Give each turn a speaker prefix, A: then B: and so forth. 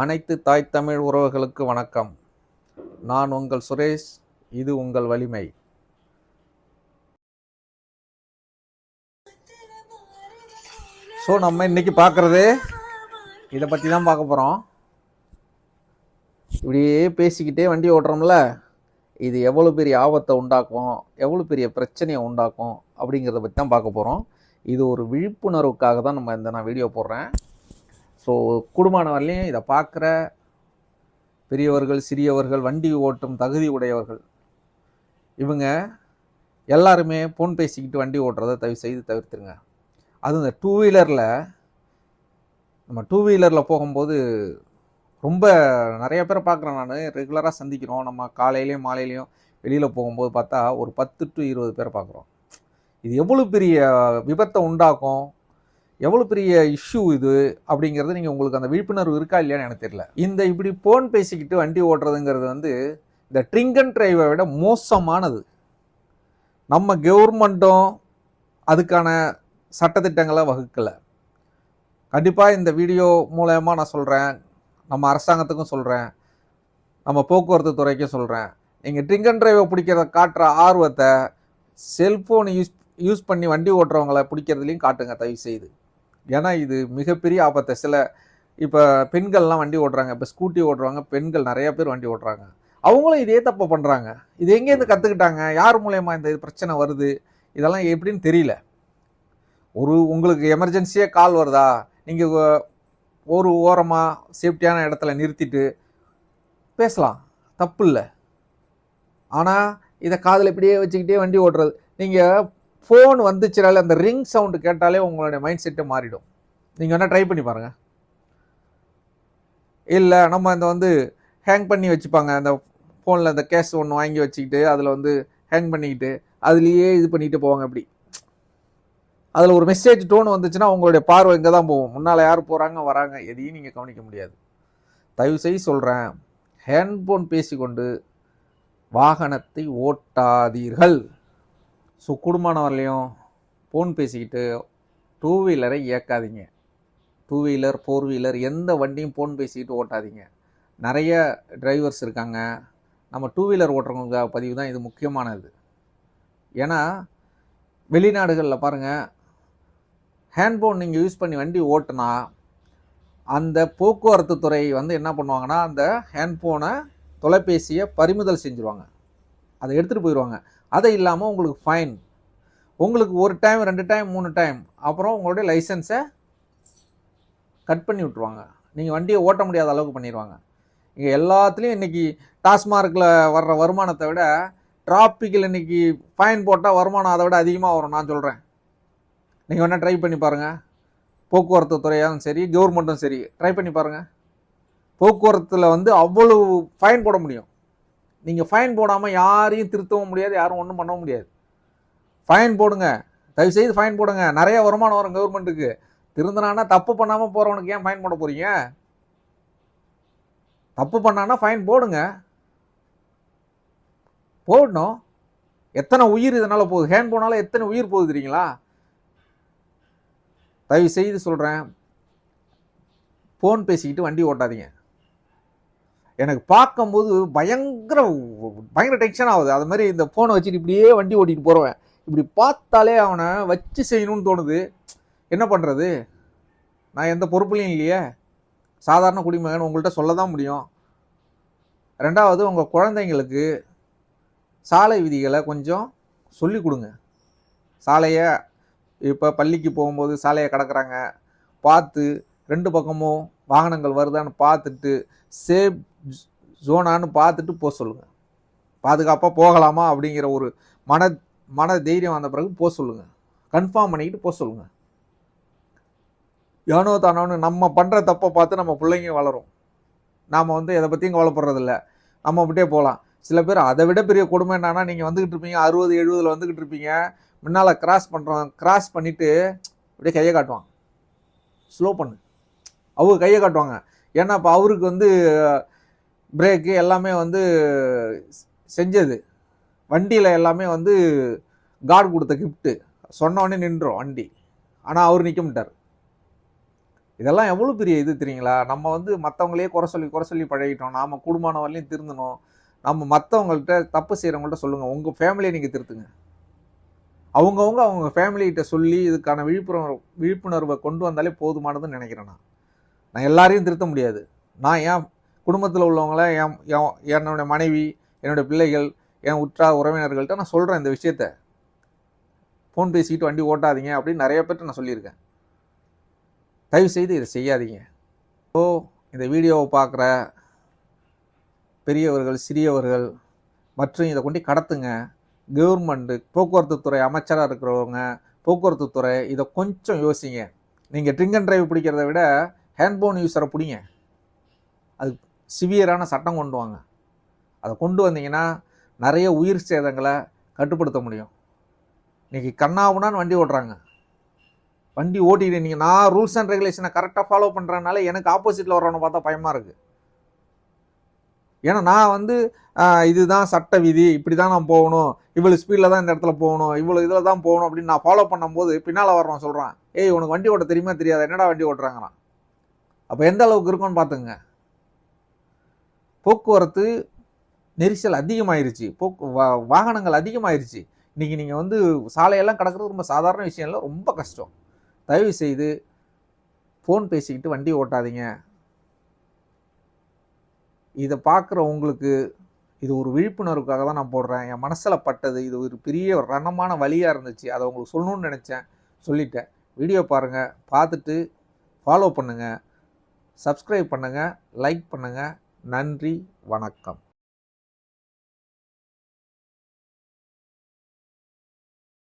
A: அனைத்து தாய் தமிழ் உறவுகளுக்கு வணக்கம். நான் உங்கள் சுரேஷ் இது உங்கள் வலிமை. ஸோ நம்ம இன்னைக்கு பார்க்குறது இதை பற்றி தான் பார்க்க போகிறோம் இப்படியே பேசிக்கிட்டே வண்டி ஓட்டுறோம்ல இது எவ்வளோ பெரிய ஆபத்தை உண்டாக்கும் எவ்வளோ பெரிய பிரச்சனையை உண்டாக்கும் அப்படிங்கிறத பற்றி தான் பார்க்க போகிறோம் இது ஒரு விழிப்புணர்வுக்காக தான் நம்ம இந்த நான் வீடியோ போடுறேன். ஸோ குடும்பமான வரலையும் இதை பார்க்குற பெரியவர்கள் சிறியவர்கள் வண்டி ஓட்டும் தகுதி உடையவர்கள் இவங்க எல்லாருமே ஃபோன் பேசிக்கிட்டு வண்டி ஓட்டுறதை தவி செய்து தவிர்த்துருங்க. அதுவும் இந்த டூ வீலரில் நம்ம டூ வீலரில் போகும்போது ரொம்ப நிறைய பேரை பார்க்குறேன் நான். ரெகுலராக சந்திக்கிறோம். நம்ம காலையிலையும் மாலையிலையும் வெளியில் போகும்போது பார்த்தா ஒரு பத்து டு இருபது பேர் பார்க்குறோம். இது எவ்வளோ பெரிய விபத்தை உண்டாக்கும்? எவ்வளோ பெரிய இஷ்யூ இது அப்படிங்கிறது நீங்கள் உங்களுக்கு அந்த விழிப்புணர்வு இருக்கா இல்லையான்னு எனக்கு தெரியல. இந்த இப்படி ஃபோன் பேசிக்கிட்டு வண்டி ஓட்டுறதுங்கிறது வந்து இந்த ட்ரிங்க் அண்ட் ட்ரைவை விட மோசமானது. நம்ம கவர்மெண்ட்டும் அதுக்கான சட்டத்திட்டங்களை வகுக்கலை. கண்டிப்பாக இந்த வீடியோ மூலயமா நான் சொல்கிறேன் நம்ம அரசாங்கத்துக்கும் சொல்கிறேன் நம்ம போக்குவரத்து துறைக்கும் சொல்கிறேன் நீங்கள் ட்ரிங்க் அண்ட் ட்ரைவை பிடிக்கிறத காட்டுற ஆர்வத்தை செல்ஃபோன் யூஸ் யூஸ் பண்ணி வண்டி ஓட்டுறவங்கள பிடிக்கிறதுலையும் காட்டுங்க தயவு செய்து ஏன்னா இது மிகப்பெரிய ஆபத்தை. சில இப்போ பெண்கள்லாம் வண்டி ஓட்டுறாங்க. இப்போ ஸ்கூட்டி ஓட்டுறாங்க பெண்கள் நிறைய பேர் வண்டி ஓட்டுறாங்க. அவங்களும் இதே தப்பு பண்ணுறாங்க இது எங்கேருந்து கற்றுக்கிட்டாங்க யார் மூலயமா இந்த பிரச்சனை வருது? இதெல்லாம் எப்படின்னு தெரியல. ஒரு உங்களுக்கு எமர்ஜென்சியாக கால் வருதா? நீங்கள் ஒரு ஓரமாக சேஃப்டியான இடத்துல நிறுத்திட்டு பேசலாம். தப்பு இல்லை. ஆனால் இதை காதில் இப்படியே வச்சுக்கிட்டே வண்டி ஓட்டுறது. நீங்கள் ஃபோன் வந்துச்சுனால அந்த ரிங் சவுண்டு கேட்டாலே உங்களுடைய மைண்ட் செட்டு மாறிடும். நீங்கள் வேணால் ட்ரை பண்ணி பாருங்கள் இல்லை நம்ம இந்த வந்து ஹேங் பண்ணி வச்சுப்பாங்க. அந்த ஃபோனில் அந்த கேஸ் ஒன்று வாங்கி வச்சுக்கிட்டு அதில் வந்து ஹேங் பண்ணிக்கிட்டு அதுலேயே இது பண்ணிட்டு போவாங்க அப்படி. அதில் ஒரு மெசேஜ் டோன் வந்துச்சுன்னா உங்களுடைய பார்வை இங்கே தான் போகும். முன்னால் யார் போகிறாங்க வராங்க எதையும் நீங்கள் கவனிக்க முடியாது. தயவு செய்து சொல்கிறேன் ஹேண்ட்ஃபோன் பேசிக்கொண்டு வாகனத்தை ஓட்டாதீர்கள். ஸோ குடும்பமானவர்களையும் ஃபோன் பேசிக்கிட்டு டூ வீலரை இயக்காதீங்க. டூ வீலர் ஃபோர் வீலர் எந்த வண்டியும் ஃபோன் பேசிக்கிட்டு ஓட்டாதீங்க. நிறைய டிரைவர்ஸ் இருக்காங்க. நம்ம டூ வீலர் ஓட்டுறவங்க பதிவு தான் இது முக்கியமானது. ஏன்னா வெளிநாடுகளில் பாருங்கள் ஹேண்ட்போன் நீங்கள் யூஸ் பண்ணி வண்டி ஓட்டுனா அந்த போக்குவரத்து துறை வந்து என்ன பண்ணுவாங்கன்னா அந்த ஹேண்ட்ஃபோனை தொலைபேசியை பறிமுதல் செஞ்சுருவாங்க. அதை எடுத்துகிட்டு போயிடுவாங்க. அதை இல்லாமல் உங்களுக்கு ஃபைன் உங்களுக்கு ஒரு டைம் ரெண்டு டைம் மூணு டைம் அப்புறம் உங்களுடைய லைசன்ஸை கட் பண்ணி விட்ருவாங்க நீங்கள் வண்டியை ஓட்ட முடியாத அளவுக்கு பண்ணிடுவாங்க இங்கே எல்லாத்துலேயும் இன்றைக்கி டாஸ்மார்க்கில் வர்ற வருமானத்தை விட டிராஃபிக்கில் இன்றைக்கி ஃபைன் போட்டால் வருமானம் அதை விட அதிகமாக வரும் நான் சொல்கிறேன் நீங்கள் வேணால் ட்ரை பண்ணி பாருங்கள் போக்குவரத்து துறையாகவும் சரி கவர்மெண்ட்டும் சரி ட்ரை பண்ணி பாருங்கள் போக்குவரத்தில் வந்து அவ்வளவு ஃபைன் போட முடியும். நீங்கள் ஃபைன் போடாமல் யாரையும் திருத்தவும் முடியாது யாரும் ஒன்றும் பண்ணவும் முடியாது. ஃபைன் போடுங்க. தயவுசெய்து ஃபைன் போடுங்க. நிறைய வருமானம் வரும் கவர்மெண்ட்டுக்கு திருந்தினானா தப்பு பண்ணாமல் போகிறவனுக்கு ஏன் ஃபைன் போட போகிறீங்க தப்பு பண்ணானா ஃபைன் போடுங்க. போடணும். எத்தனை உயிர் இதனால் போகுது? ஹேண்ட் போனாலும் எத்தனை உயிர் போகுது தெரியுங்களா? தயவு செய்து சொல்கிறேன் ஃபோன் பேசிக்கிட்டு வண்டி ஓட்டாதீங்க. எனக்கு பார்க்கும்போது பயங்கர பயங்கர டென்ஷன் ஆகுது. அது மாதிரி இந்த ஃபோனை வச்சுட்டு இப்படியே வண்டி ஓட்டிகிட்டு போகிறவன் இப்படி பார்த்தாலே அவனை வச்சு செய்யணும்னு தோணுது. என்ன பண்ணுறது நான் எந்த பொறுப்புலையும் இல்லையே. சாதாரண குடிமகன் உங்கள்கிட்ட சொல்ல தான் முடியும். ரெண்டாவது உங்கள் குழந்தைங்களுக்கு சாலை விதிகளை கொஞ்சம் சொல்லி கொடுங்க. சாலையை இப்போ பள்ளிக்கு போகும்போது சாலையை கடக்கிறாங்க. பார்த்து ரெண்டு பக்கமும் வாகனங்கள் வருதான்னு பார்த்துட்டு சேஃப் ஜோனான்னு பார்த்துட்டு போக சொல்லுங்கள் பாதுகாப்பாக போகலாமா அப்படிங்கிற ஒரு மன மன தைரியம் வந்த பிறகு போக சொல்லுங்கள் கன்ஃபார்ம் பண்ணிக்கிட்டு போக சொல்லுங்கள் ஏனோ தானோன்னு நம்ம பண்ணுற தப்பை பார்த்து நம்ம பிள்ளைங்க வளரும். நாம் வந்து எதை பற்றியும் கவலைப்படுறதில்ல. நம்ம அப்படியே போகலாம். சில பேர் அதை விட பெரிய கொடுமை என்னன்னா நீங்கள் வந்துக்கிட்டு இருப்பீங்க அறுபது எழுபதில் வந்துக்கிட்டு இருப்பீங்க. முன்னால் கிராஸ் பண்ணுறோம் கிராஸ் பண்ணிவிட்டு அப்படியே கையை காட்டுவான். ஸ்லோ பண்ணு. அவங்க கையை காட்டுவாங்க. ஏன்னா இப்போ அவருக்கு வந்து பிரேக்கு எல்லாமே வந்து செஞ்சது. வண்டியில் எல்லாமே வந்து கார்டு கொடுத்த கிஃப்ட்டு சொன்னோடனே நின்றோம் வண்டி. ஆனால் அவர் நிற்க மாட்டார். இதெல்லாம் எவ்வளோ பெரிய இது தெரியுங்களா? நம்ம வந்து மற்றவங்களையே குறை சொல்லி குறை சொல்லி பழகிட்டோம். நாம் குடும்பமானவர்களையும் திருந்தணும். நம்ம மற்றவங்கள்ட்ட தப்பு செய்கிறவங்கள்ட்ட சொல்லுங்கள் உங்கள் ஃபேமிலியை நீங்கள் திருத்துங்க. அவங்கவுங்க அவங்க ஃபேமிலிகிட்ட சொல்லி இதுக்கான விழிப்புணர்வு விழிப்புணர்வை கொண்டு வந்தாலே போதுமானதுன்னு நினைக்கிறேன் நான். நான் எல்லாரையும் திருத்த முடியாது. நான் என் குடும்பத்தில் உள்ளவங்கள என் என் என்னுடைய மனைவி என்னுடைய பிள்ளைகள் என் உற்றா உறவினர்கள்ட்ட நான் சொல்கிறேன் இந்த விஷயத்த. ஃபோன் பேசிக்கிட்டு வண்டி ஓட்டாதீங்க அப்படின்னு நிறைய பேர்ட்ட நான் சொல்லியிருக்கேன். தயவு செய்து இதை செய்யாதீங்க. ஸோ இந்த வீடியோவை பார்க்குற பெரியவர்கள் சிறியவர்கள் மற்றும் இதை கொண்டு கடத்துங்க. கவர்மெண்ட்டு போக்குவரத்து துறை அமைச்சராக இருக்கிறவங்க போக்குவரத்து துறை இதை கொஞ்சம் யோசிங்க. நீங்கள் ட்ரிங்க் அண்ட் டிரைவ் பிடிக்கிறத விட ஹேண்ட்போன் யூஸரை பிடிங்க அது சிவியரான சட்டம் கொண்டு வாங்க. அதை கொண்டு வந்தீங்கன்னா நிறைய உயிர் சேதங்களை கட்டுப்படுத்த முடியும். இன்றைக்கி கண்ணாவுனான்னு வண்டி ஓட்டுறாங்க. வண்டி ஓட்டிட்டு நீங்கள் நான் ரூல்ஸ் அண்ட் ரெகுலேஷனை கரெக்டாக ஃபாலோ பண்ணுறதுனால எனக்கு ஆப்போசிட்டில் வர்றவனை பார்த்தா பயமாக இருக்குது ஏன்னா நான் வந்து இதுதான் சட்ட விதி இப்படி தான் நான் போகணும். இவ்வளோ ஸ்பீடில் தான் இந்த இடத்துல போகணும். இவ்வளோ இதில் தான் போகணும் அப்படின்னு நான் ஃபாலோ பண்ணும்போது பின்னால் வர்றோம் சொல்கிறான் ஏய் உனக்கு வண்டி ஓட்ட தெரியுமா தெரியாது? என்னடா வண்டி ஓட்டுறாங்கண்ணா அப்போ எந்த அளவுக்கு இருக்கும்னு பார்த்துங்க போக்குவரத்து நெரிசல் அதிகமாயிருச்சு. போக்கு வா- வாகனங்கள் அதிகமாயிருச்சு. இன்றைக்கி நீங்கள் வந்து சாலையெல்லாம் கடக்கிறது ரொம்ப சாதாரண விஷயம் இல்லை ரொம்ப கஷ்டம். தயவு செய்து ஃபோன் பேசிக்கிட்டு வண்டி ஓட்டாதீங்க. இதை பார்க்குற உங்களுக்கு இது ஒரு விழிப்புணர்வுக்காக தான் நான் போடுறேன். என் மனசில் பட்டது இது ஒரு பெரிய ரணமான வழியாக இருந்துச்சு. அதை உங்களுக்கு சொல்லணும்னு நினச்சேன். சொல்லிட்டேன். வீடியோ பாருங்கள் பார்த்துட்டு ஃபாலோ பண்ணுங்கள் சப்ஸ்கிரைப் பண்ணுங்கள் லைக் பண்ணுங்கள் நன்றி வணக்கம்.